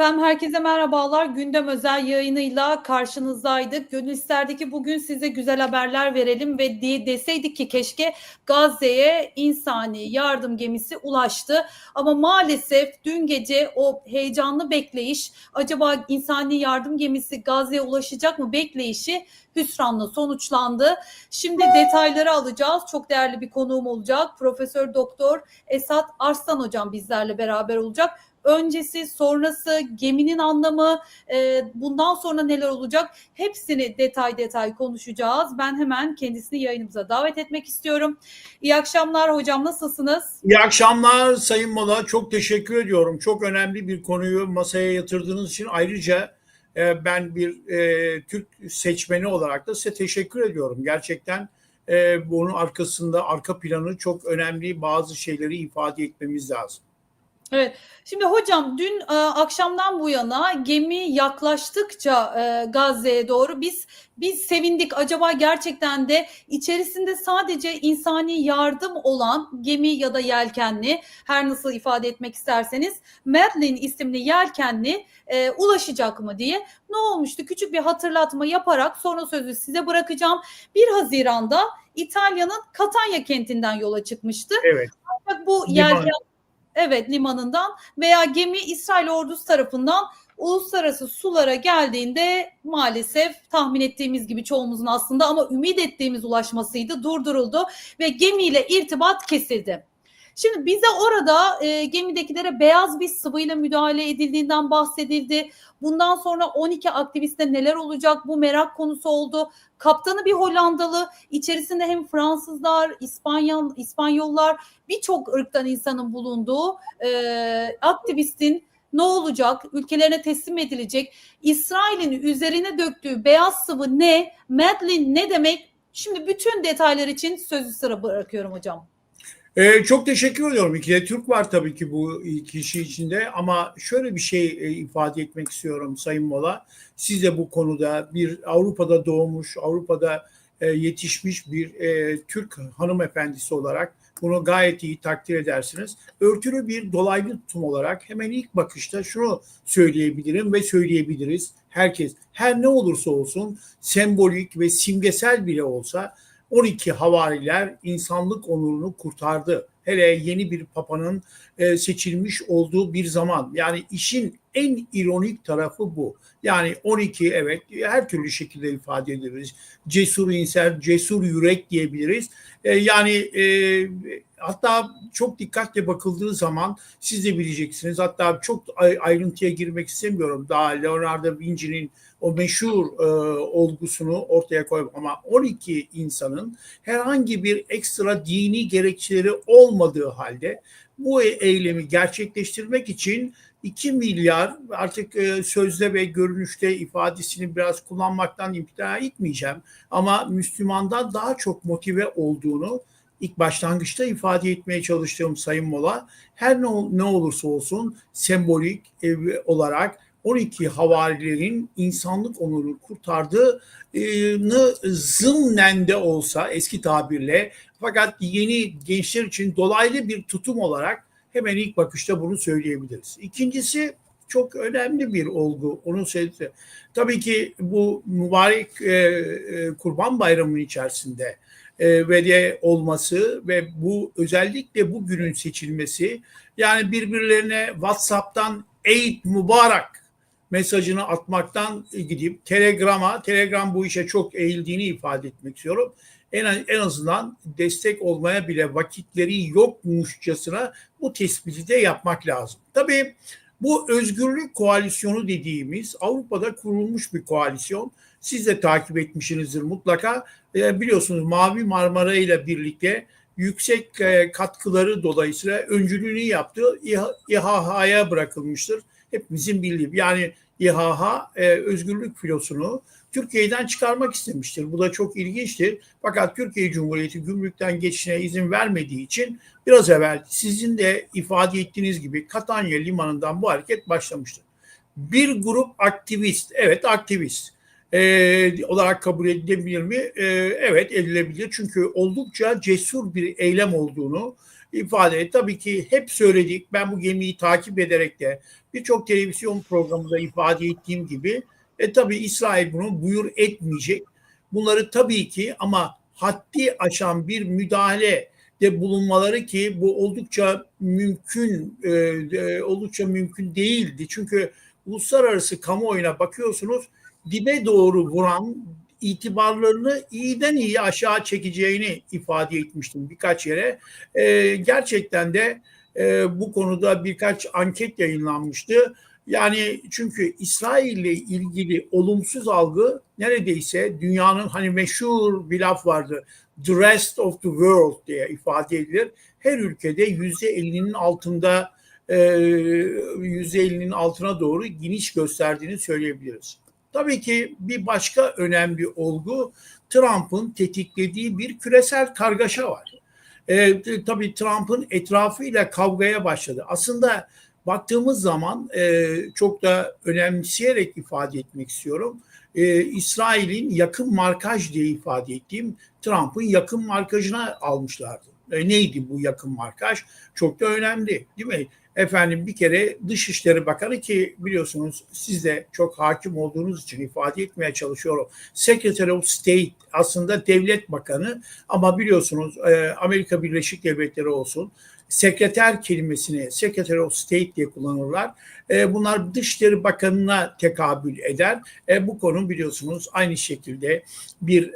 Efendim herkese merhabalar. Gündem özel yayınıyla karşınızdaydık. Gönül isterdi ki bugün size güzel haberler verelim ve diye deseydik ki keşke Gazze'ye insani yardım gemisi ulaştı. Ama maalesef dün gece o heyecanlı bekleyiş, acaba insani yardım gemisi Gazze'ye ulaşacak mı bekleyişi hüsranla sonuçlandı. Şimdi detayları alacağız. Çok değerli bir konuğum olacak. Profesör Doktor Esat Arslan hocam bizlerle beraber olacak öncesi, sonrası, geminin anlamı, e, bundan sonra neler olacak hepsini detay detay konuşacağız. Ben hemen kendisini yayınımıza davet etmek istiyorum. İyi akşamlar hocam nasılsınız? İyi akşamlar Sayın Mola. Çok teşekkür ediyorum. Çok önemli bir konuyu masaya yatırdığınız için ayrıca e, ben bir e, Türk seçmeni olarak da size teşekkür ediyorum. Gerçekten bunun arkasında arka planı çok önemli bazı şeyleri ifade etmemiz lazım. Evet. Şimdi hocam dün e, akşamdan bu yana gemi yaklaştıkça e, Gazze'ye doğru biz biz sevindik. Acaba gerçekten de içerisinde sadece insani yardım olan gemi ya da yelkenli her nasıl ifade etmek isterseniz Merlin isimli yelkenli e, ulaşacak mı diye. Ne olmuştu? Küçük bir hatırlatma yaparak sonra sözü size bırakacağım. 1 Haziran'da İtalya'nın Catania kentinden yola çıkmıştı. Evet. Ancak bu yelken Evet limanından veya gemi İsrail ordusu tarafından uluslararası sulara geldiğinde maalesef tahmin ettiğimiz gibi çoğumuzun aslında ama ümit ettiğimiz ulaşmasıydı durduruldu ve gemiyle irtibat kesildi. Şimdi bize orada e, gemidekilere beyaz bir sıvıyla müdahale edildiğinden bahsedildi. Bundan sonra 12 aktiviste neler olacak bu merak konusu oldu. Kaptanı bir Hollandalı, içerisinde hem Fransızlar, İspanyol, İspanyollar birçok ırktan insanın bulunduğu e, aktivistin ne olacak? Ülkelerine teslim edilecek. İsrail'in üzerine döktüğü beyaz sıvı ne? Medlin ne demek? Şimdi bütün detaylar için sözü sıra bırakıyorum hocam. Ee, çok teşekkür ediyorum. İki de Türk var tabii ki bu kişi içinde ama şöyle bir şey e, ifade etmek istiyorum Sayın Mola. Siz de bu konuda bir Avrupa'da doğmuş, Avrupa'da e, yetişmiş bir e, Türk hanımefendisi olarak bunu gayet iyi takdir edersiniz. Örtülü bir dolaylı tutum olarak hemen ilk bakışta şunu söyleyebilirim ve söyleyebiliriz. Herkes her ne olursa olsun sembolik ve simgesel bile olsa 12 havariler insanlık onurunu kurtardı. Hele yeni bir papanın e, seçilmiş olduğu bir zaman. Yani işin en ironik tarafı bu. Yani 12 evet her türlü şekilde ifade edebiliriz. Cesur insan, cesur yürek diyebiliriz. E, yani e, hatta çok dikkatle bakıldığı zaman siz de bileceksiniz. Hatta çok ayrıntıya girmek istemiyorum. Daha Leonardo Vinci'nin o meşhur e, olgusunu ortaya koyup ama 12 insanın herhangi bir ekstra dini gerekçeleri olmadığı halde bu eylemi gerçekleştirmek için 2 milyar artık e, sözde ve görünüşte ifadesini biraz kullanmaktan imtina etmeyeceğim. Ama Müslümandan daha çok motive olduğunu ilk başlangıçta ifade etmeye çalıştığım Sayın Mola her ne, ne olursa olsun sembolik e, olarak 12 havarilerin insanlık onurunu kurtardığını zımnen de olsa eski tabirle fakat yeni gençler için dolaylı bir tutum olarak hemen ilk bakışta bunu söyleyebiliriz. İkincisi çok önemli bir olgu. Onu söyledi. Tabii ki bu mübarek e, e, Kurban Bayramı'nın içerisinde e, ve de olması ve bu özellikle bu günün seçilmesi yani birbirlerine WhatsApp'tan Eid Mübarek mesajını atmaktan gidip Telegram'a, Telegram bu işe çok eğildiğini ifade etmek istiyorum. En, en azından destek olmaya bile vakitleri yokmuşçasına bu tespiti de yapmak lazım. Tabii bu özgürlük koalisyonu dediğimiz Avrupa'da kurulmuş bir koalisyon. Siz de takip etmişsinizdir mutlaka. E, biliyorsunuz Mavi Marmara ile birlikte yüksek e, katkıları dolayısıyla öncülüğünü yaptığı İHH'ya bırakılmıştır hepimizin bildiği yani İHH e, özgürlük filosunu Türkiye'den çıkarmak istemiştir. Bu da çok ilginçtir. Fakat Türkiye Cumhuriyeti gümrükten geçişine izin vermediği için biraz evvel sizin de ifade ettiğiniz gibi Katanya limanından bu hareket başlamıştır. Bir grup aktivist, evet aktivist e, olarak kabul edilebilir mi? E, evet edilebilir. Çünkü oldukça cesur bir eylem olduğunu ifade. Tabii ki hep söyledik. Ben bu gemiyi takip ederek de birçok televizyon programında ifade ettiğim gibi e tabii İsrail bunu buyur etmeyecek. Bunları tabii ki ama haddi aşan bir müdahale de bulunmaları ki bu oldukça mümkün e, oldukça mümkün değildi. Çünkü uluslararası kamuoyuna bakıyorsunuz dibe doğru vuran itibarlarını iyiden iyi aşağı çekeceğini ifade etmiştim birkaç yere. E, gerçekten de e, bu konuda birkaç anket yayınlanmıştı. Yani çünkü İsrail ile ilgili olumsuz algı neredeyse dünyanın hani meşhur bir laf vardı. The rest of the world diye ifade edilir. Her ülkede yüzde ellinin altında yüzde ellinin altına doğru geniş gösterdiğini söyleyebiliriz. Tabii ki bir başka önemli olgu Trump'ın tetiklediği bir küresel kargaşa var. E, tabii Trump'ın etrafıyla kavgaya başladı. Aslında baktığımız zaman e, çok da önemseyerek ifade etmek istiyorum. E, İsrail'in yakın markaj diye ifade ettiğim Trump'ın yakın markajına almışlardı. E, neydi bu yakın markaj? Çok da önemli değil mi? Efendim bir kere Dışişleri Bakanı ki biliyorsunuz siz de çok hakim olduğunuz için ifade etmeye çalışıyorum. Secretary of State aslında devlet bakanı ama biliyorsunuz e, Amerika Birleşik Devletleri olsun sekreter kelimesini Secretary of State diye kullanırlar. E, bunlar Dışişleri Bakanı'na tekabül eder. E, bu konu biliyorsunuz aynı şekilde bir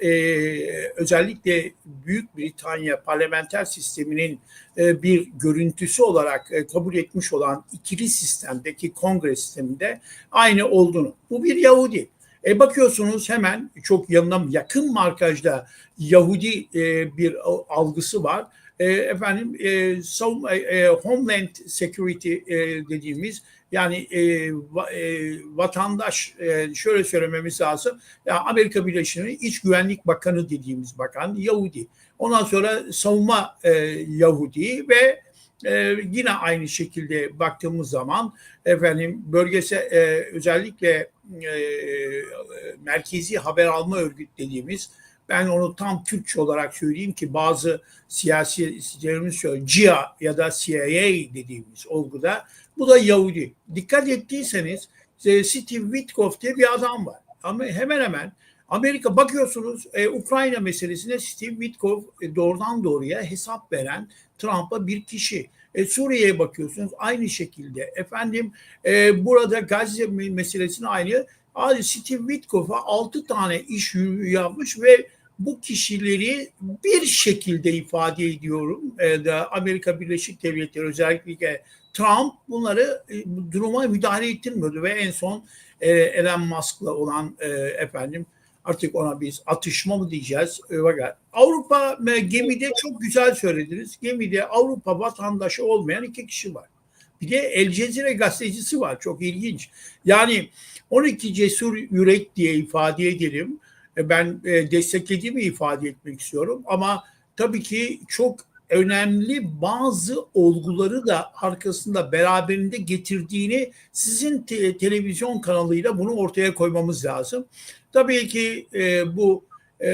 özellikle Büyük Britanya parlamenter sisteminin bir görüntüsü olarak kabul etmiş olan ikili sistemdeki kongre sisteminde aynı olduğunu. Bu bir Yahudi. E bakıyorsunuz hemen çok yanına yakın markajda Yahudi e, bir algısı var e, efendim e, savunma, e, Homeland Security e, dediğimiz yani e, va, e, vatandaş e, şöyle söylememiz lazım. Ya Amerika Birleşik Devletleri İç Güvenlik Bakanı dediğimiz bakan Yahudi. Ondan sonra savunma e, Yahudi ve ee, yine aynı şekilde baktığımız zaman efendim bölgese e, özellikle e, merkezi haber alma örgüt dediğimiz ben onu tam Türkçe olarak söyleyeyim ki bazı siyasi siyasetçilerimiz söylüyor. CIA ya da CIA dediğimiz olguda. Bu da Yahudi. Dikkat ettiyseniz e, Steve Witkoff diye bir adam var. Ama hemen hemen Amerika bakıyorsunuz e, Ukrayna meselesine Steve Witkoff e, doğrudan doğruya hesap veren Trump'a bir kişi. E, Suriye'ye bakıyorsunuz aynı şekilde. Efendim e, burada Gazze meselesine aynı. Abi Steve Witkoff'a 6 tane iş yapmış ve bu kişileri bir şekilde ifade ediyorum. E, da Amerika Birleşik Devletleri özellikle Trump bunları e, duruma müdahale ettirmiyordu ve en son e, Elon Musk'la olan e, efendim artık ona biz atışma mı diyeceğiz? Fakat Avrupa e, gemide çok güzel söylediniz. Gemide Avrupa vatandaşı olmayan iki kişi var. Bir de El Cezire gazetecisi var. Çok ilginç. Yani 12 cesur yürek diye ifade edelim. E, ben e, desteklediğimi ifade etmek istiyorum ama tabii ki çok önemli bazı olguları da arkasında beraberinde getirdiğini sizin te- televizyon kanalıyla bunu ortaya koymamız lazım. Tabii ki e, bu e,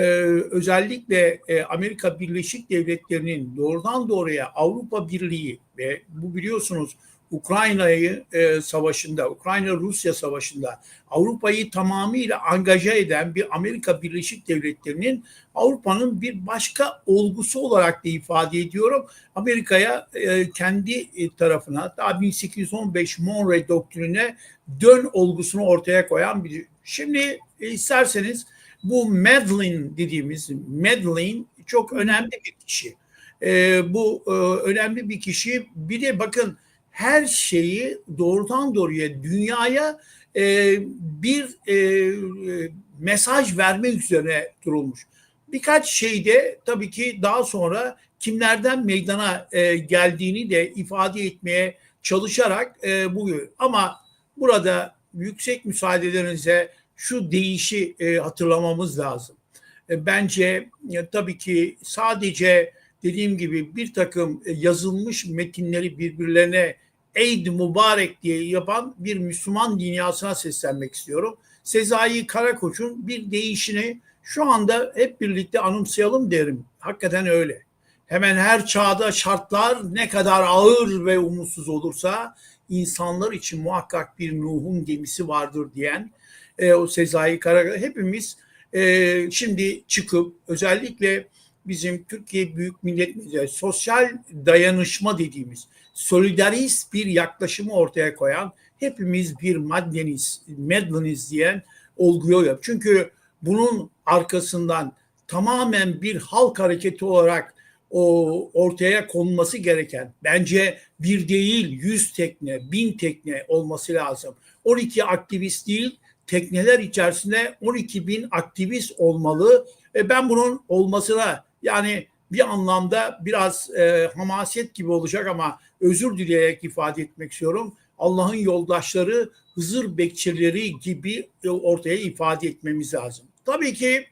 özellikle e, Amerika Birleşik Devletleri'nin doğrudan doğruya Avrupa Birliği ve bu biliyorsunuz Ukrayna'yı e, savaşında, Ukrayna-Rusya savaşında Avrupa'yı tamamıyla angaja eden bir Amerika Birleşik Devletleri'nin Avrupa'nın bir başka olgusu olarak da ifade ediyorum. Amerika'ya e, kendi e, tarafına daha 1815 Monroe doktrine dön olgusunu ortaya koyan bir. Şimdi e, isterseniz bu Madeleine dediğimiz Madeleine çok önemli bir kişi. E, bu e, önemli bir kişi. Bir de bakın her şeyi doğrudan doğruya dünyaya e, bir e, mesaj vermek üzerine durulmuş. Birkaç şeyde tabii ki daha sonra kimlerden meydana e, geldiğini de ifade etmeye çalışarak e, bugün ama burada yüksek müsaadelerinize şu değişi e, hatırlamamız lazım. E, bence e, tabii ki sadece dediğim gibi bir takım e, yazılmış metinleri birbirlerine Eid Mübarek diye yapan bir Müslüman dünyasına seslenmek istiyorum. Sezai Karakoç'un bir değişini şu anda hep birlikte anımsayalım derim. Hakikaten öyle. hemen her çağda şartlar ne kadar ağır ve umutsuz olursa insanlar için muhakkak bir Nuh'un gemisi vardır diyen e, o Sezai Kara hepimiz e, şimdi çıkıp özellikle bizim Türkiye Büyük Millet Meclisi sosyal dayanışma dediğimiz solidarist bir yaklaşımı ortaya koyan hepimiz bir maddeniz, medleniz diyen olguyu yap. Çünkü bunun arkasından tamamen bir halk hareketi olarak o ortaya konması gereken bence bir değil yüz tekne, bin tekne olması lazım. 12 aktivist değil tekneler içerisinde 12 bin aktivist olmalı. E ben bunun olmasına yani bir anlamda biraz e, hamaset gibi olacak ama özür dileyerek ifade etmek istiyorum. Allah'ın yoldaşları, Hızır bekçileri gibi ortaya ifade etmemiz lazım. Tabii ki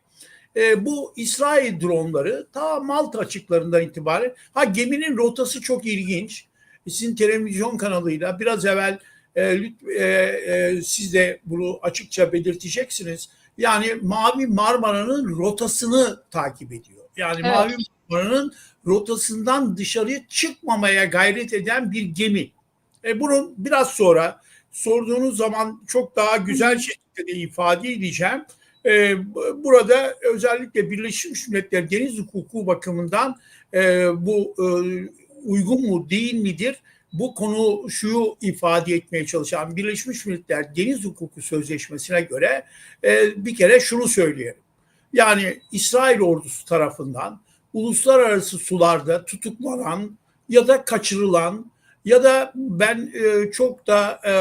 e, bu İsrail dronları ta Malta açıklarından itibaren ha geminin rotası çok ilginç. Sizin televizyon kanalıyla biraz evvel e, e, e, siz de bunu açıkça belirteceksiniz. Yani Mavi Marmara'nın rotasını takip ediyor. Yani Evet. Mavi Marmara'nın rotasından dışarıya çıkmamaya gayret eden bir gemi. E, bunun biraz sonra sorduğunuz zaman çok daha güzel şekilde de ifade edeceğim. E, bu- burada özellikle Birleşmiş Milletler Deniz Hukuku bakımından e, bu e, uygun mu değil midir? Bu konu şu ifade etmeye çalışan Birleşmiş Milletler Deniz Hukuku Sözleşmesi'ne göre e, bir kere şunu söyleyelim. Yani İsrail ordusu tarafından uluslararası sularda tutuklanan ya da kaçırılan ya da ben e, çok da e,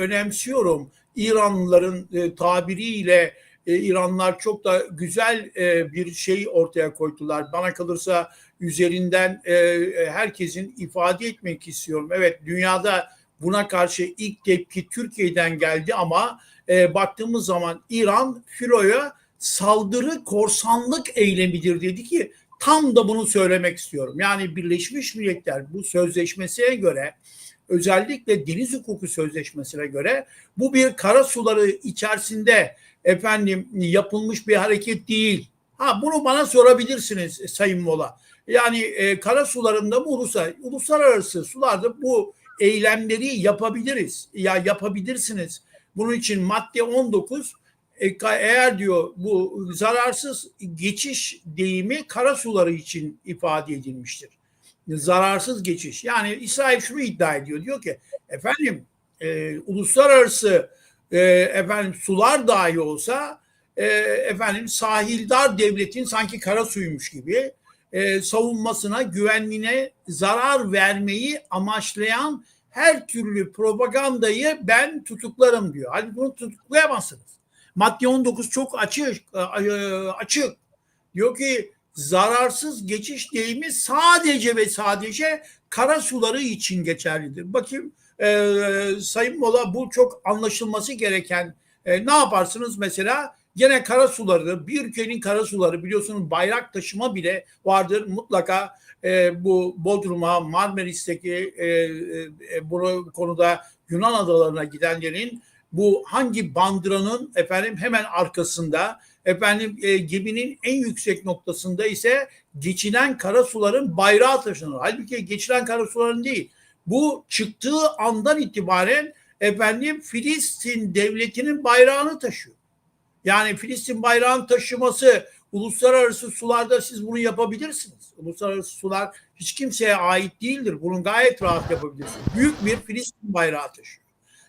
önemsiyorum İranlıların e, tabiriyle e, İranlar çok da güzel e, bir şey ortaya koydular. Bana kalırsa üzerinden e, e, herkesin ifade etmek istiyorum. Evet dünyada buna karşı ilk tepki Türkiye'den geldi ama e, baktığımız zaman İran filoya saldırı korsanlık eylemidir dedi ki tam da bunu söylemek istiyorum. Yani Birleşmiş Milletler bu sözleşmesine göre özellikle deniz hukuku sözleşmesine göre bu bir kara suları içerisinde efendim yapılmış bir hareket değil. Ha bunu bana sorabilirsiniz Sayın Mola. Yani e, kara sularında mı ulusal, uluslararası sularda bu eylemleri yapabiliriz. Ya yapabilirsiniz. Bunun için madde 19 e, ka- eğer diyor bu zararsız geçiş deyimi kara suları için ifade edilmiştir. Zararsız geçiş. Yani İsrail şunu iddia ediyor. Diyor ki efendim e, uluslararası e, efendim sular dahi olsa e, efendim sahildar devletin sanki kara suymuş gibi e, savunmasına, güvenliğine zarar vermeyi amaçlayan her türlü propagandayı ben tutuklarım diyor. Hadi bunu tutuklayamazsınız. Madde 19 çok açık, e, açık. Diyor ki zararsız geçiş deyimi sadece ve sadece kara suları için geçerlidir. Bakayım e, Sayın Mola bu çok anlaşılması gereken e, ne yaparsınız mesela gene kara suları bir ülkenin kara suları biliyorsunuz bayrak taşıma bile vardır mutlaka e, bu Bodrum'a Marmaris'teki e, e, bu konuda Yunan adalarına gidenlerin bu hangi bandıranın efendim hemen arkasında efendim e, geminin en yüksek noktasında ise geçilen kara suların bayrağı taşınır. Halbuki geçilen kara suların değil. Bu çıktığı andan itibaren efendim Filistin devletinin bayrağını taşıyor. Yani Filistin bayrağını taşıması uluslararası sularda siz bunu yapabilirsiniz. Uluslararası sular hiç kimseye ait değildir. Bunu gayet rahat yapabilirsiniz. Büyük bir Filistin bayrağı taşıyor.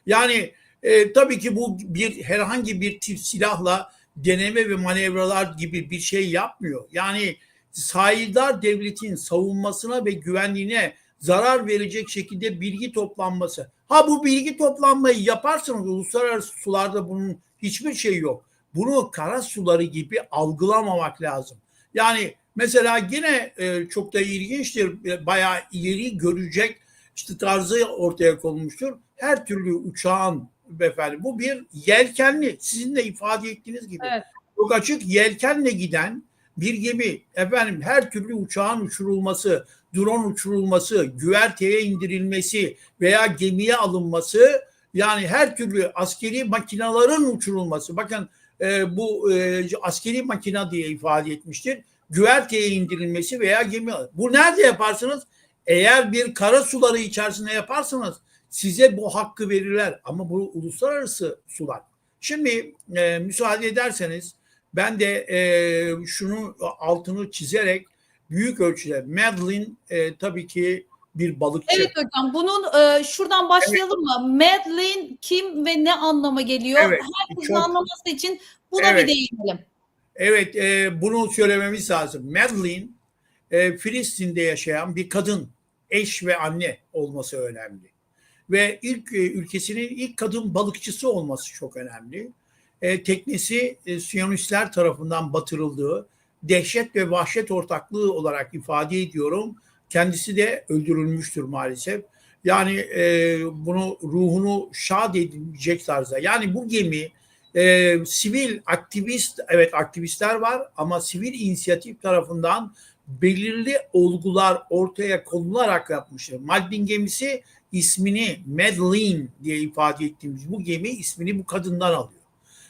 Yani e, tabii ki bu bir herhangi bir tip silahla deneme ve manevralar gibi bir şey yapmıyor. Yani sahildar devletin savunmasına ve güvenliğine zarar verecek şekilde bilgi toplanması. Ha bu bilgi toplanmayı yaparsanız uluslararası sularda bunun hiçbir şey yok. Bunu kara suları gibi algılamamak lazım. Yani mesela yine e, çok da ilginçtir. E, Bayağı ileri görecek işte tarzı ortaya konmuştur. Her türlü uçağın efendim bu bir yelkenli sizin de ifade ettiğiniz gibi Evet. çok açık yelkenle giden bir gemi efendim her türlü uçağın uçurulması, drone uçurulması, güverteye indirilmesi veya gemiye alınması yani her türlü askeri makinaların uçurulması. Bakın e, bu e, askeri makina diye ifade etmiştir. güverteye indirilmesi veya gemi bu nerede yaparsınız? Eğer bir kara suları içerisinde yaparsanız size bu hakkı verirler ama bu uluslararası sular. Şimdi e, müsaade ederseniz ben de e, şunu altını çizerek büyük ölçüde Madeline e, tabii ki bir balıkçı. Evet hocam bunun e, şuradan başlayalım mı? Madeline kim ve ne anlama geliyor? Evet, Herkesin çok- anlaması için buna Evet. bir değinelim. Evet, e, bunu söylememiz lazım. Madeline, e, Filistin'de yaşayan bir kadın, eş ve anne olması önemli. Ve ilk e, ülkesinin ilk kadın balıkçısı olması çok önemli. E, teknesi e, Siyonistler tarafından batırıldığı dehşet ve vahşet ortaklığı olarak ifade ediyorum. Kendisi de öldürülmüştür maalesef. Yani e, bunu ruhunu şad edilecek tarzda. Yani bu gemi e, sivil aktivist evet aktivistler var ama sivil inisiyatif tarafından belirli olgular ortaya konularak yapmıştır. Madeline gemisi ismini Madeline diye ifade ettiğimiz bu gemi ismini bu kadından alıyor.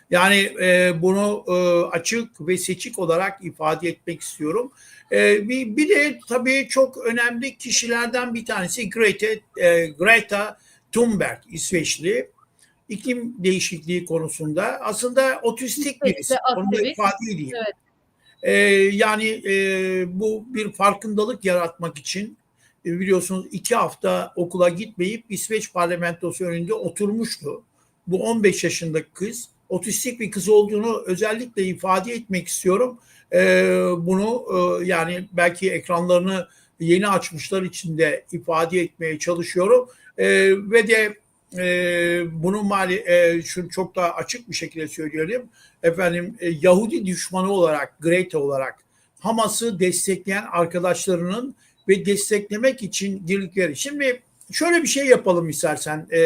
Yani e, bunu e, açık ve seçik olarak ifade etmek istiyorum. E, bir, bir de tabii çok önemli kişilerden bir tanesi Greta, e, Greta Thunberg İsveçli iklim değişikliği konusunda aslında otistik birisi. Onu da ifade edeyim. Evet. Ee, yani e, bu bir farkındalık yaratmak için e, biliyorsunuz iki hafta okula gitmeyip İsveç parlamentosu önünde oturmuştu. Bu 15 yaşındaki kız otistik bir kız olduğunu özellikle ifade etmek istiyorum. Ee, bunu e, yani belki ekranlarını yeni açmışlar için de ifade etmeye çalışıyorum. Ee, ve de e, bunu mali e, şunu çok daha açık bir şekilde söyleyelim. Efendim e, Yahudi düşmanı olarak Greta olarak Hamas'ı destekleyen arkadaşlarının ve desteklemek için girdikleri. Şimdi şöyle bir şey yapalım istersen. E,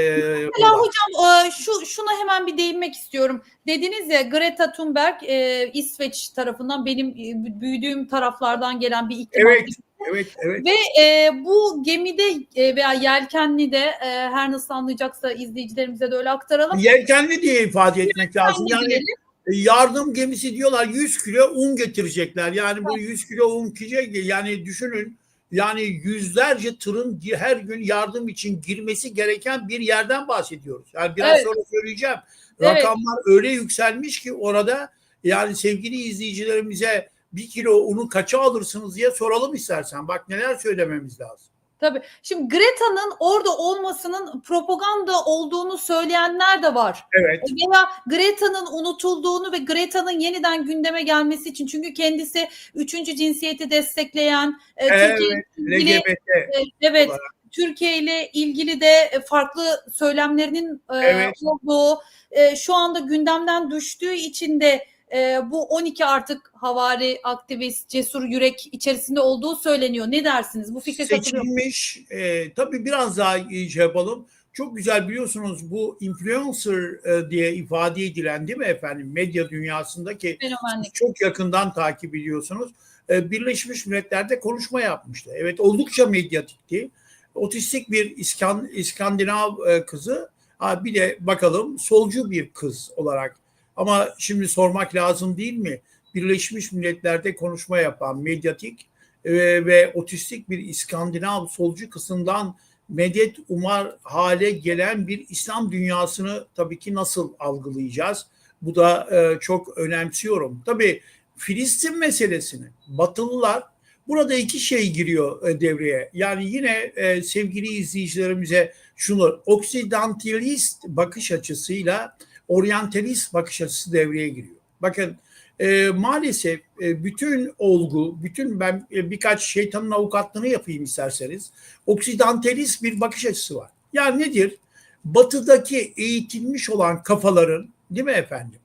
Ola. hocam e, şu şuna hemen bir değinmek istiyorum. Dediniz ya Greta Thunberg e, İsveç tarafından benim e, büyüdüğüm taraflardan gelen bir iklim Evet. Evet evet Ve e, bu gemide e, veya yelkenli de e, her nasıl anlayacaksa izleyicilerimize de öyle aktaralım. yelkenli diye ifade etmek lazım. Yelkenli Yani diyelim. E, yardım gemisi diyorlar 100 kilo un getirecekler. Yani bu 100 kilo un gidecek. Yani düşünün yani yüzlerce tırın her gün yardım için girmesi gereken bir yerden bahsediyoruz. Yani biraz Evet. sonra söyleyeceğim. Evet. Rakamlar öyle yükselmiş ki orada yani sevgili izleyicilerimize bir kilo unu kaça alırsınız diye soralım istersen. Bak neler söylememiz lazım. Tabii. Şimdi Greta'nın orada olmasının propaganda olduğunu söyleyenler de var. Evet. Veya Greta'nın unutulduğunu ve Greta'nın yeniden gündeme gelmesi için çünkü kendisi üçüncü cinsiyeti destekleyen e, Evet. Türkiye ilgili LGBT. e, evet olarak. Türkiye ile ilgili de e, farklı söylemlerinin e, Evet. olduğu e, şu anda gündemden düştüğü için de e, bu 12 artık havari aktivist cesur yürek içerisinde olduğu söyleniyor. Ne dersiniz? Bu fikre seçilmiş. E, tabii biraz daha şey yapalım. Çok güzel biliyorsunuz bu influencer e, diye ifade edilen değil mi efendim medya dünyasındaki Fenomenlik. çok yakından takip ediyorsunuz. E, Birleşmiş Milletler'de konuşma yapmıştı. Evet oldukça medyatikti. Otistik bir İskan, İskandinav e, kızı. Ha, bir de bakalım solcu bir kız olarak. Ama şimdi sormak lazım değil mi? Birleşmiş Milletler'de konuşma yapan medyatik e, ve otistik bir İskandinav solcu kısımdan medet umar hale gelen bir İslam dünyasını tabii ki nasıl algılayacağız? Bu da e, çok önemsiyorum. Tabii Filistin meselesini Batılılar burada iki şey giriyor e, devreye. Yani yine e, sevgili izleyicilerimize şunu oksidantalist bakış açısıyla oryantalist bakış açısı devreye giriyor. Bakın e, maalesef e, bütün olgu, bütün ben e, birkaç şeytanın avukatlığını yapayım isterseniz. Oksidantalist bir bakış açısı var. Yani nedir? Batıdaki eğitilmiş olan kafaların, değil mi efendim?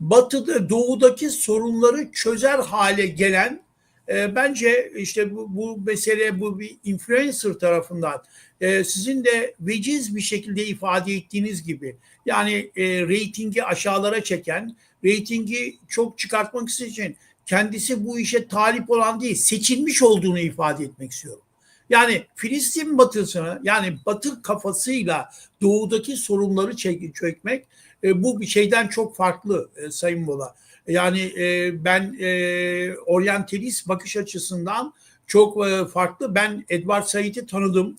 Batıda, doğudaki sorunları çözer hale gelen e, bence işte bu, bu mesele bu bir influencer tarafından e, sizin de veciz bir şekilde ifade ettiğiniz gibi yani e, reytingi aşağılara çeken, reytingi çok çıkartmak için kendisi bu işe talip olan değil, seçilmiş olduğunu ifade etmek istiyorum. Yani Filistin batısını yani batı kafasıyla doğudaki sorunları çek, çökmek e, bu bir şeyden çok farklı e, Sayın Bola. Yani e, ben e, oryantalist bakış açısından çok e, farklı. Ben Edward Said'i tanıdım.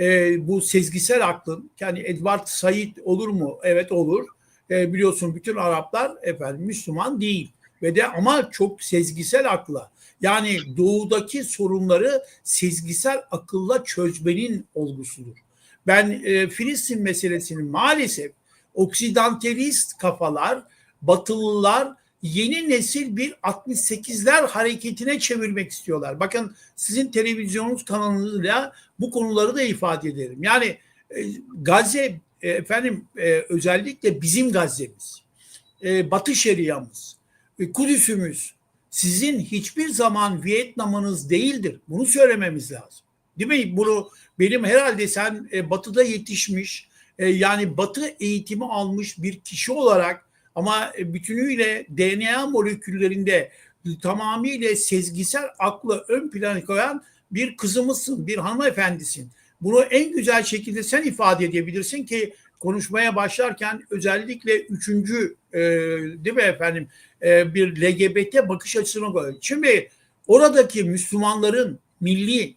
E, bu sezgisel aklın. Yani Edward Said olur mu? Evet olur. E, biliyorsun bütün Araplar efendim Müslüman değil ve de ama çok sezgisel akla. Yani doğudaki sorunları sezgisel akılla çözmenin olgusudur. Ben e, Filistin meselesini maalesef oksidantalist kafalar, batılılar yeni nesil bir 68'ler hareketine çevirmek istiyorlar. Bakın sizin televizyonunuz kanalıyla bu konuları da ifade ederim. Yani e, Gazze e, efendim e, özellikle bizim Gazze'miz, e, Batı Şeria'mız, e, Kudüs'ümüz sizin hiçbir zaman Vietnam'ınız değildir. Bunu söylememiz lazım. Değil mi? Bunu benim herhalde sen e, Batı'da yetişmiş, e, yani Batı eğitimi almış bir kişi olarak ama e, bütünüyle DNA moleküllerinde tamamıyla sezgisel aklı ön plana koyan bir kızımızsın, bir hanımefendisin. Bunu en güzel şekilde sen ifade edebilirsin ki konuşmaya başlarken özellikle üçüncü e, değil mi efendim e, bir LGBT bakış açısına koyuyor. Şimdi oradaki Müslümanların milli,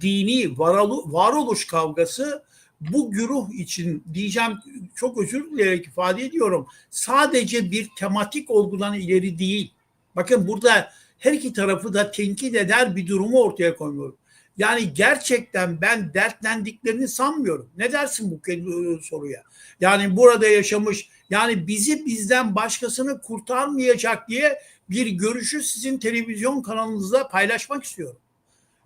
dini varolu, varoluş kavgası bu güruh için diyeceğim çok özür dileyerek ifade ediyorum. Sadece bir tematik olgudan ileri değil. Bakın burada her iki tarafı da tenkit eder bir durumu ortaya koyuyorum. Yani gerçekten ben dertlendiklerini sanmıyorum. Ne dersin bu soruya? Yani burada yaşamış, yani bizi bizden başkasını kurtarmayacak diye bir görüşü sizin televizyon kanalınızda paylaşmak istiyorum.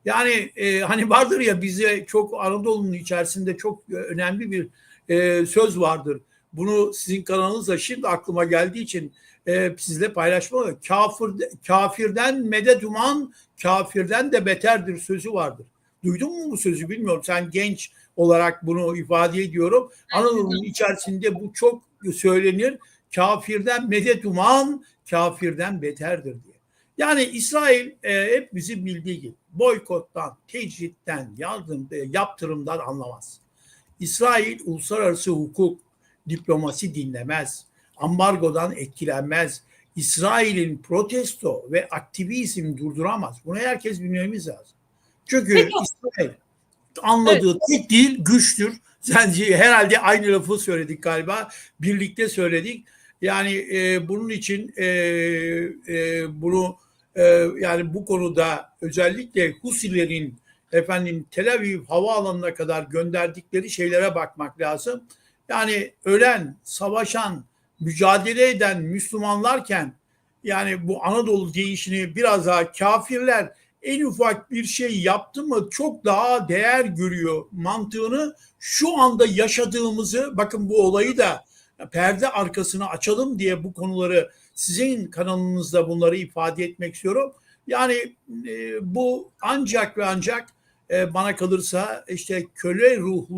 Yani e, hani vardır ya bize çok Anadolu'nun içerisinde çok önemli bir e, söz vardır. Bunu sizin kanalınızda şimdi aklıma geldiği için e, sizle paylaşmalı. Kafir, kafirden medet uman, kafirden de beterdir sözü vardır. Duydun mu bu sözü bilmiyorum. Sen genç olarak bunu ifade ediyorum. Anadolu'nun içerisinde bu çok söylenir. Kafirden medet uman, kafirden beterdir diye. Yani İsrail e, hep bizi bildiği gibi boykottan, tecritten, yardım, e, yaptırımdan anlamaz. İsrail uluslararası hukuk, diplomasi dinlemez. Ambargodan etkilenmez. İsrail'in protesto ve aktivizm durduramaz. Bunu herkes bilmemiz lazım. Çünkü Peki. İsrail anladığı evet. tek değil güçtür. Sence herhalde aynı lafı söyledik galiba. Birlikte söyledik. Yani e, bunun için e, e, bunu e, yani bu konuda özellikle Husilerin efendim Tel Aviv havaalanına kadar gönderdikleri şeylere bakmak lazım. Yani ölen, savaşan, mücadele eden Müslümanlarken yani bu Anadolu değişini biraz daha kafirler en ufak bir şey yaptı mı çok daha değer görüyor mantığını şu anda yaşadığımızı bakın bu olayı da perde arkasını açalım diye bu konuları sizin kanalınızda bunları ifade etmek istiyorum. Yani e, bu ancak ve ancak e, bana kalırsa işte köle ruhlu